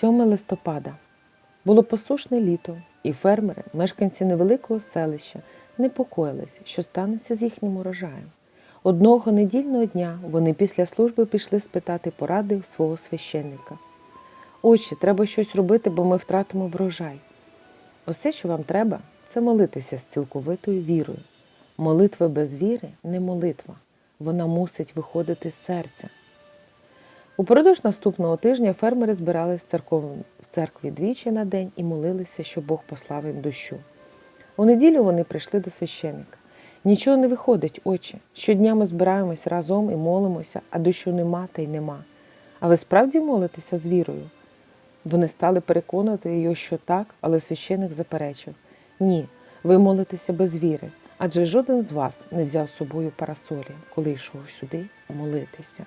7 листопада. Було посушне літо, і фермери, мешканці невеликого селища, непокоїлись, що станеться з їхнім урожаєм. Одного недільного дня вони після служби пішли спитати поради у свого священника. Отче, треба щось робити, бо ми втратимо врожай. Усе, що вам треба, це молитися з цілковитою вірою. Молитва без віри не молитва. Вона мусить виходити з серця. Упродовж наступного тижня фермери збирались в церкві двічі на день і молилися, щоб Бог послав їм дощу. У неділю вони прийшли до священика. Нічого не виходить, отче. Щодня ми збираємось разом і молимося, а дощу нема та й нема. А ви справді молитеся з вірою? Вони стали переконувати його, що так, але священик заперечив: Ні, ви молитеся без віри, адже жоден з вас не взяв з собою парасолі, коли йшов сюди молитися.